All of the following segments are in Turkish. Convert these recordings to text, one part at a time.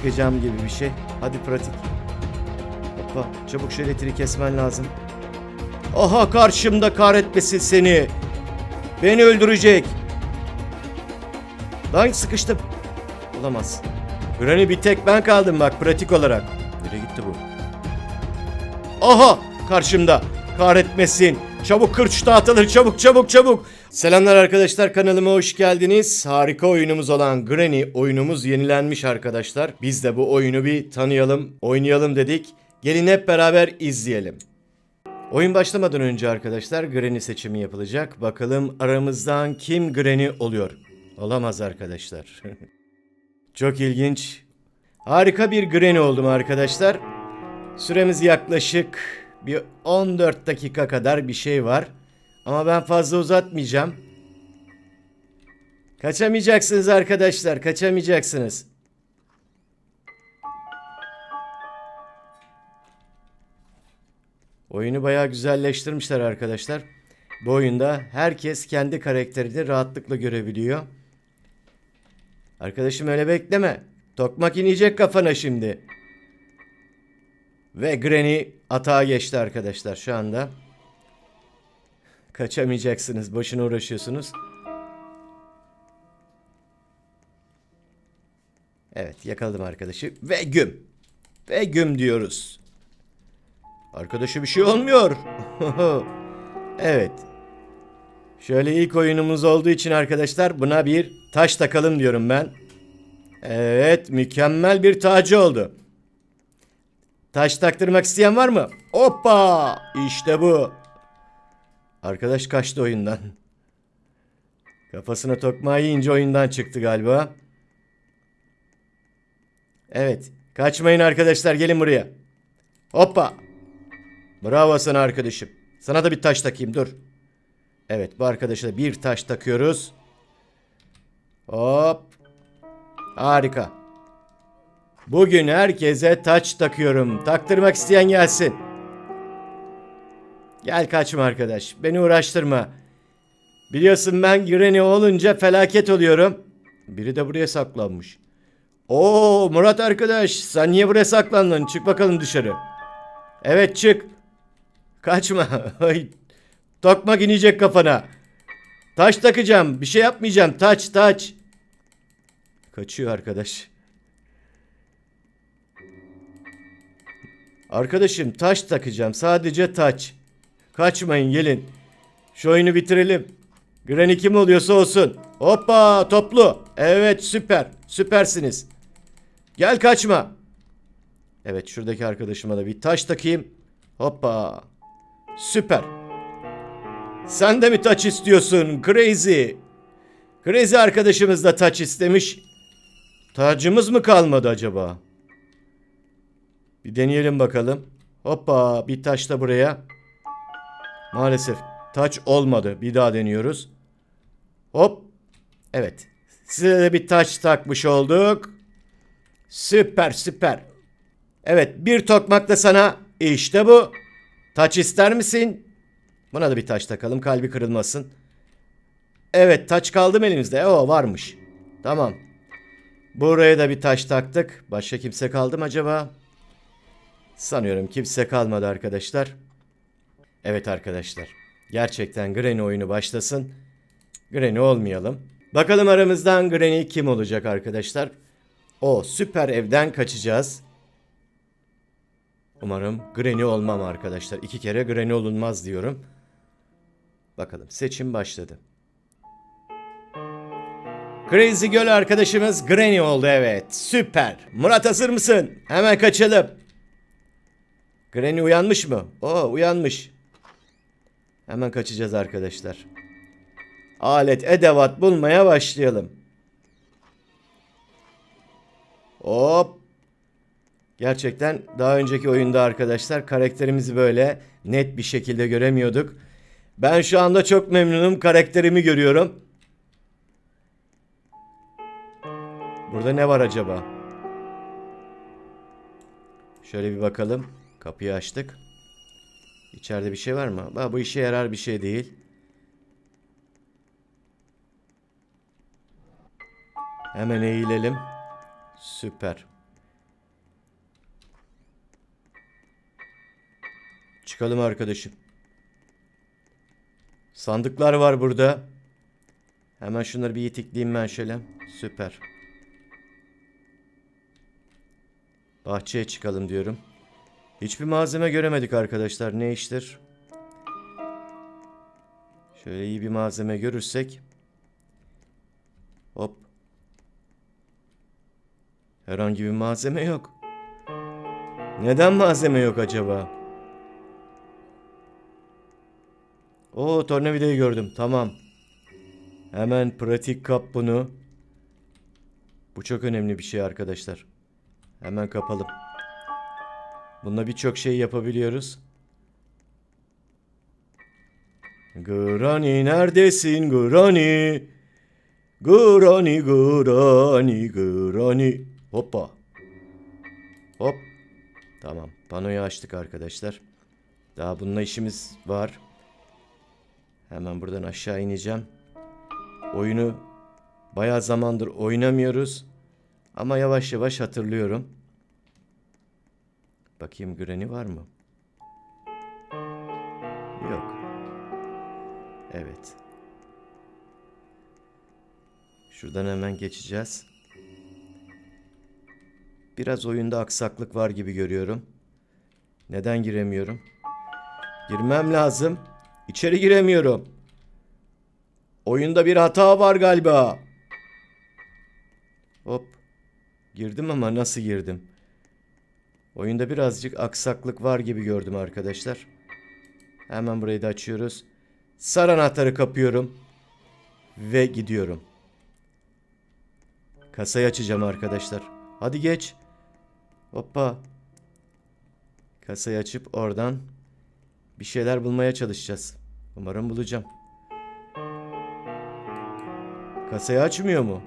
çıkacağım gibi bir şey. Hadi pratik. Hoppa çabuk şu elektriği kesmen lazım. Aha karşımda kahretmesin seni. Beni öldürecek. Lan sıkıştım. Olamaz. Granny bir tek ben kaldım bak pratik olarak. Nereye gitti bu? Aha karşımda. Kahretmesin. Çabuk kır şu tahtaları çabuk çabuk çabuk. Selamlar arkadaşlar kanalıma hoş geldiniz. Harika oyunumuz olan Granny oyunumuz yenilenmiş arkadaşlar. Biz de bu oyunu bir tanıyalım, oynayalım dedik. Gelin hep beraber izleyelim. Oyun başlamadan önce arkadaşlar Granny seçimi yapılacak. Bakalım aramızdan kim Granny oluyor? Olamaz arkadaşlar. Çok ilginç. Harika bir Granny oldum arkadaşlar. Süremiz yaklaşık bir 14 dakika kadar bir şey var. Ama ben fazla uzatmayacağım. Kaçamayacaksınız arkadaşlar, kaçamayacaksınız. Oyunu bayağı güzelleştirmişler arkadaşlar. Bu oyunda herkes kendi karakterini rahatlıkla görebiliyor. Arkadaşım öyle bekleme. Tokmak inecek kafana şimdi. Ve Granny atağa geçti arkadaşlar şu anda. Kaçamayacaksınız. Boşuna uğraşıyorsunuz. Evet yakaladım arkadaşı. Ve güm. Ve güm diyoruz. Arkadaşı bir şey olmuyor. evet. Şöyle ilk oyunumuz olduğu için arkadaşlar buna bir taş takalım diyorum ben. Evet mükemmel bir tacı oldu. Taş taktırmak isteyen var mı? Hoppa! İşte bu. Arkadaş kaçtı oyundan. Kafasına tokmağı yiyince oyundan çıktı galiba. Evet. Kaçmayın arkadaşlar gelin buraya. Hoppa. Bravo sana arkadaşım. Sana da bir taş takayım dur. Evet bu arkadaşa da bir taş takıyoruz. Hop. Harika. Bugün herkese taç takıyorum. Taktırmak isteyen gelsin. Gel kaçma arkadaş. Beni uğraştırma. Biliyorsun ben Granny olunca felaket oluyorum. Biri de buraya saklanmış. Oo Murat arkadaş sen niye buraya saklandın? Çık bakalım dışarı. Evet çık. Kaçma. Ay, Tokmak inecek kafana. Taş takacağım. Bir şey yapmayacağım. Taç taç. Kaçıyor arkadaş. Arkadaşım taş takacağım. Sadece taç. Kaçmayın gelin. Şu oyunu bitirelim. Granny kim oluyorsa olsun. Hoppa toplu. Evet süper. Süpersiniz. Gel kaçma. Evet şuradaki arkadaşıma da bir taş takayım. Hoppa. Süper. Sen de mi taç istiyorsun? Crazy. Crazy arkadaşımız da taç istemiş. Tacımız mı kalmadı acaba? Bir deneyelim bakalım. Hoppa bir taş da buraya. Maalesef taç olmadı. Bir daha deniyoruz. Hop. Evet. Size de bir taç takmış olduk. Süper süper. Evet bir tokmak da sana. İşte bu. Taç ister misin? Buna da bir taş takalım kalbi kırılmasın. Evet taç kaldı mı elimizde? O varmış. Tamam. Buraya da bir taş taktık. Başka kimse kaldı mı acaba? Sanıyorum kimse kalmadı arkadaşlar. Evet arkadaşlar. Gerçekten Granny oyunu başlasın. Granny olmayalım. Bakalım aramızdan Granny kim olacak arkadaşlar? O süper evden kaçacağız. Umarım Granny olmam arkadaşlar. İki kere Granny olunmaz diyorum. Bakalım seçim başladı. Crazy Girl arkadaşımız Granny oldu evet. Süper. Murat hazır mısın? Hemen kaçalım. Granny uyanmış mı? Oo uyanmış. Hemen kaçacağız arkadaşlar. Alet edevat bulmaya başlayalım. Hop. Gerçekten daha önceki oyunda arkadaşlar karakterimizi böyle net bir şekilde göremiyorduk. Ben şu anda çok memnunum. Karakterimi görüyorum. Burada ne var acaba? Şöyle bir bakalım. Kapıyı açtık. İçeride bir şey var mı? Ba, bu işe yarar bir şey değil. Hemen eğilelim. Süper. Çıkalım arkadaşım. Sandıklar var burada. Hemen şunları bir itikleyeyim ben şöyle. Süper. Bahçeye çıkalım diyorum. Hiçbir malzeme göremedik arkadaşlar. Ne iştir? Şöyle iyi bir malzeme görürsek. Hop. Herhangi bir malzeme yok. Neden malzeme yok acaba? Oo tornavidayı gördüm. Tamam. Hemen pratik kap bunu. Bu çok önemli bir şey arkadaşlar. Hemen kapalım. Bununla birçok şey yapabiliyoruz. Granny neredesin Granny? Granny Granny Granny. Hoppa. Hop. Tamam. Panoyu açtık arkadaşlar. Daha bununla işimiz var. Hemen buradan aşağı ineceğim. Oyunu bayağı zamandır oynamıyoruz. Ama yavaş yavaş hatırlıyorum. Bakayım Granny var mı? Yok. Evet. Şuradan hemen geçeceğiz. Biraz oyunda aksaklık var gibi görüyorum. Neden giremiyorum? Girmem lazım. İçeri giremiyorum. Oyunda bir hata var galiba. Hop. Girdim ama nasıl girdim? Oyunda birazcık aksaklık var gibi gördüm arkadaşlar. Hemen burayı da açıyoruz. Sarı anahtarı kapıyorum. Ve gidiyorum. Kasayı açacağım arkadaşlar. Hadi geç. Hoppa. Kasayı açıp oradan bir şeyler bulmaya çalışacağız. Umarım bulacağım. Kasayı açmıyor mu?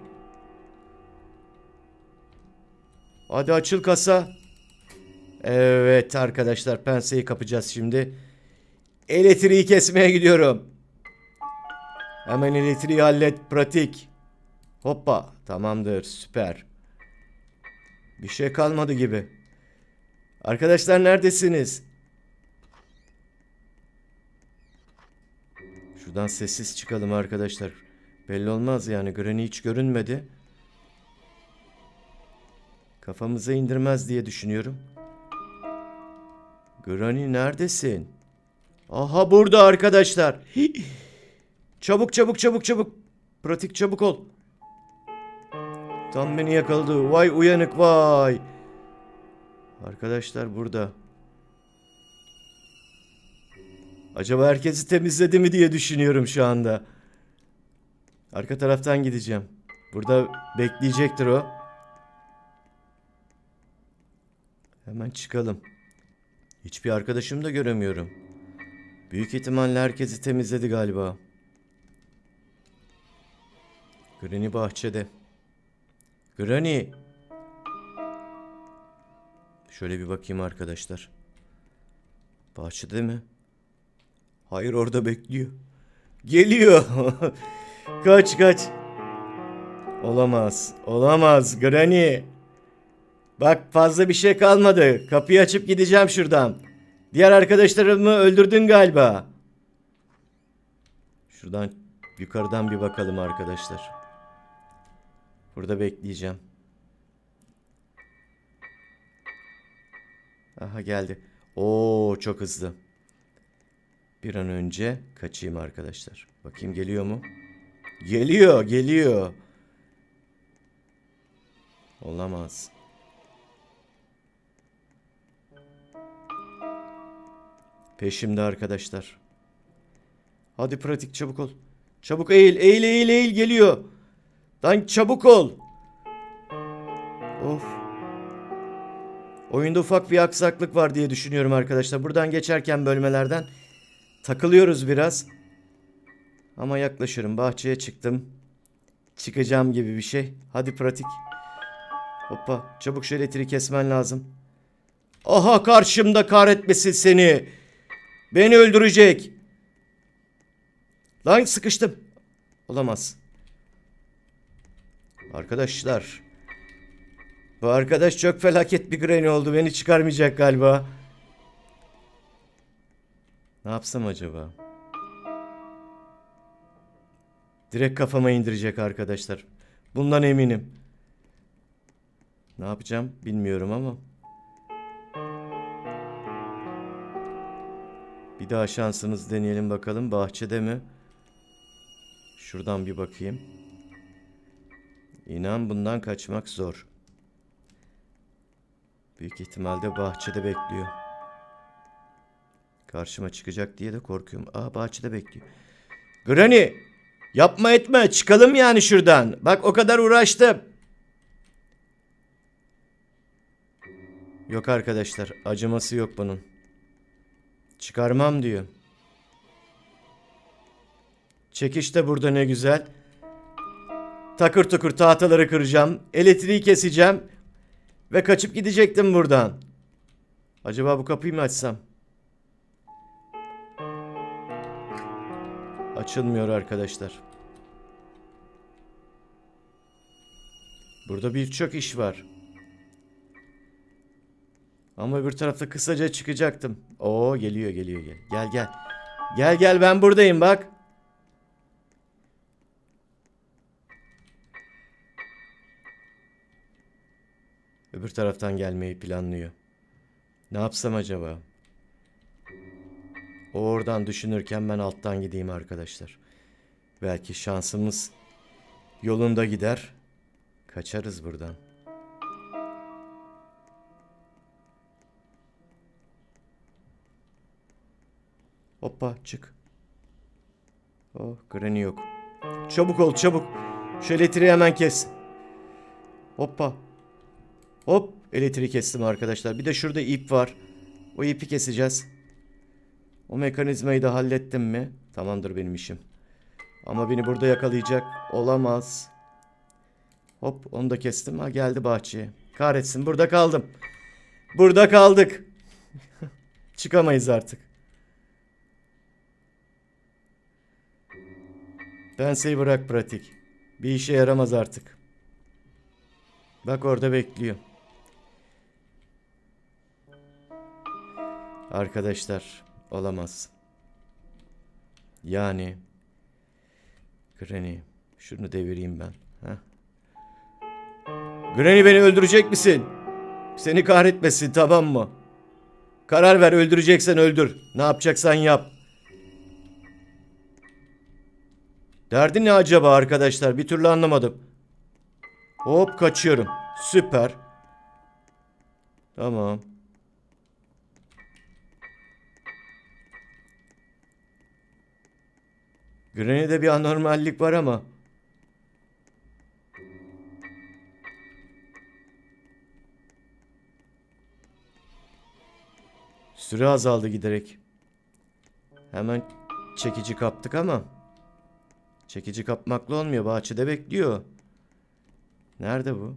Hadi açıl kasa. Evet arkadaşlar penseyi kapacağız şimdi. Elektriği kesmeye gidiyorum. Hemen elektriği hallet pratik. Hoppa tamamdır süper. Bir şey kalmadı gibi. Arkadaşlar neredesiniz? Şuradan sessiz çıkalım arkadaşlar. Belli olmaz yani Granny hiç görünmedi. Kafamıza indirmez diye düşünüyorum. Granny neredesin? Aha burada arkadaşlar. Çabuk çabuk çabuk çabuk. Pratik çabuk ol. Tam beni yakaladı. Vay uyanık vay. Arkadaşlar burada. Acaba herkesi temizledi mi diye düşünüyorum şu anda. Arka taraftan gideceğim. Burada bekleyecektir o. Hemen çıkalım. Hiçbir arkadaşım da göremiyorum. Büyük ihtimalle herkesi temizledi galiba. Granny bahçede. Granny. Şöyle bir bakayım arkadaşlar. Bahçede mi? Hayır orada bekliyor. Geliyor. kaç kaç. Olamaz. Olamaz Granny. Bak fazla bir şey kalmadı. Kapıyı açıp gideceğim şuradan. Diğer arkadaşlarımı öldürdün galiba. Şuradan yukarıdan bir bakalım arkadaşlar. Burada bekleyeceğim. Aha geldi. Oo çok hızlı. Bir an önce kaçayım arkadaşlar. Bakayım geliyor mu? Geliyor, geliyor. Olamaz. Peşimde arkadaşlar. Hadi pratik çabuk ol. Çabuk eğil, eğil, eğil, eğil geliyor. Lan çabuk ol. Of. Oyunda ufak bir aksaklık var diye düşünüyorum arkadaşlar. Buradan geçerken bölmelerden takılıyoruz biraz. Ama yaklaşırım. Bahçeye çıktım. Çıkacağım gibi bir şey. Hadi pratik. Hoppa. Çabuk elektriği kesmen lazım. Aha karşımda kahretmesin seni. Beni öldürecek. Lan sıkıştım. Olamaz. Arkadaşlar. Bu arkadaş çok felaket bir Granny oldu. Beni çıkarmayacak galiba. Ne yapsam acaba? Direkt kafama indirecek arkadaşlar. Bundan eminim. Ne yapacağım bilmiyorum ama. Bir daha şansımız deneyelim bakalım. Bahçede mi? Şuradan bir bakayım. İnan bundan kaçmak zor. Büyük ihtimalle bahçede bekliyor. Karşıma çıkacak diye de korkuyorum. Aa bahçede bekliyor. Granny! Yapma etme. Çıkalım yani şuradan. Bak o kadar uğraştım. Yok arkadaşlar. Acıması yok bunun. Çıkarmam diyor. Çekiş de burada ne güzel. Takır tukur tahtaları kıracağım. Elektriği keseceğim. Ve kaçıp gidecektim buradan. Acaba bu kapıyı mı açsam? Açılmıyor arkadaşlar. Burada birçok iş var. Ama öbür tarafta kısaca çıkacaktım. Oo geliyor geliyor gel. Gel gel. Gel gel ben buradayım bak. Öbür taraftan gelmeyi planlıyor. Ne yapsam acaba? O oradan düşünürken ben alttan gideyim arkadaşlar. Belki şansımız yolunda gider. Kaçarız buradan. Hoppa çık. Oh Granny yok. Çabuk ol çabuk. Şu elektriği hemen kes. Hoppa. Hop elektriği kestim arkadaşlar. Bir de şurada ip var. O ipi keseceğiz. O mekanizmayı da hallettim mi? Tamamdır benim işim. Ama beni burada yakalayacak. Olamaz. Hop onu da kestim. Ha geldi bahçeye. Kahretsin burada kaldım. Burada kaldık. Çıkamayız artık. Penseyi bırak pratik. Bir işe yaramaz artık. Bak orada bekliyor. Arkadaşlar olamaz. Yani Granny şunu devireyim ben. Heh. Granny beni öldürecek misin? Seni kahretmesin tamam mı? Karar ver öldüreceksen öldür. Ne yapacaksan yap. Derdi ne acaba arkadaşlar? Bir türlü anlamadım. Hop kaçıyorum. Süper. Tamam. Granny'de bir anormallik var ama. Süre azaldı giderek. Hemen çekici kaptık ama. Çekici kapmakla olmuyor. Bahçede bekliyor. Nerede bu?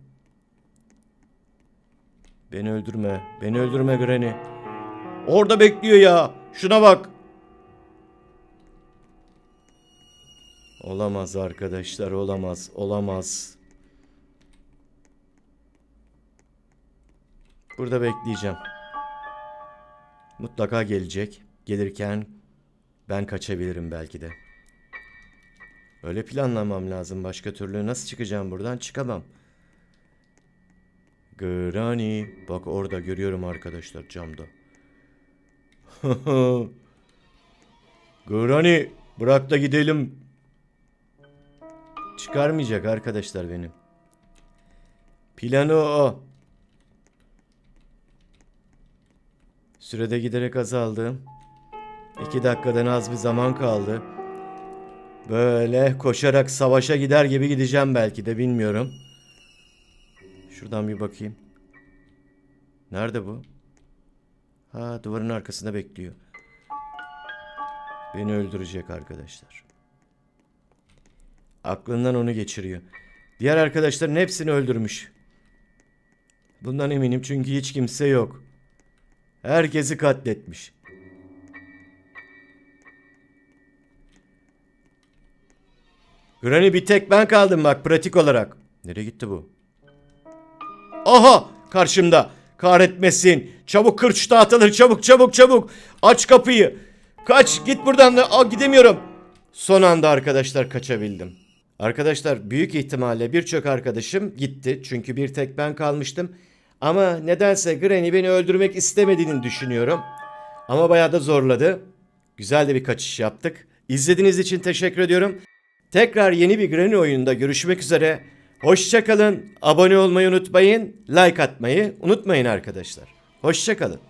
Beni öldürme. Beni öldürme Granny. Orada bekliyor ya. Şuna bak. Olamaz arkadaşlar. Olamaz. Olamaz. Burada bekleyeceğim. Mutlaka gelecek. Gelirken ben kaçabilirim belki de. Öyle planlamam lazım. Başka türlü nasıl çıkacağım buradan? Çıkamam. Granny. Bak orada görüyorum arkadaşlar camda. Granny bırak da gidelim. Çıkarmayacak arkadaşlar benim. Planı o. Sürede giderek azaldı. İki dakikadan az bir zaman kaldı. Böyle koşarak savaşa gider gibi gideceğim belki de bilmiyorum. Şuradan bir bakayım. Nerede bu? Ha duvarın arkasında bekliyor. Beni öldürecek arkadaşlar. Aklından onu geçiriyor. Diğer arkadaşların hepsini öldürmüş. Bundan eminim çünkü hiç kimse yok. Herkesi katletmiş. Granny bir tek ben kaldım bak pratik olarak. Nereye gitti bu? Aha karşımda. Kahretmesin. Çabuk kır şu tahtaları çabuk çabuk çabuk. Aç kapıyı. Kaç git buradan da. Aa, gidemiyorum. Son anda arkadaşlar kaçabildim. Arkadaşlar büyük ihtimalle birçok arkadaşım gitti. Çünkü bir tek ben kalmıştım. Ama nedense Granny beni öldürmek istemediğini düşünüyorum. Ama bayağı da zorladı. Güzel de bir kaçış yaptık. İzlediğiniz için teşekkür ediyorum. Tekrar yeni bir Granny oyununda görüşmek üzere. Hoşçakalın. Abone olmayı unutmayın. Like atmayı unutmayın arkadaşlar. Hoşçakalın.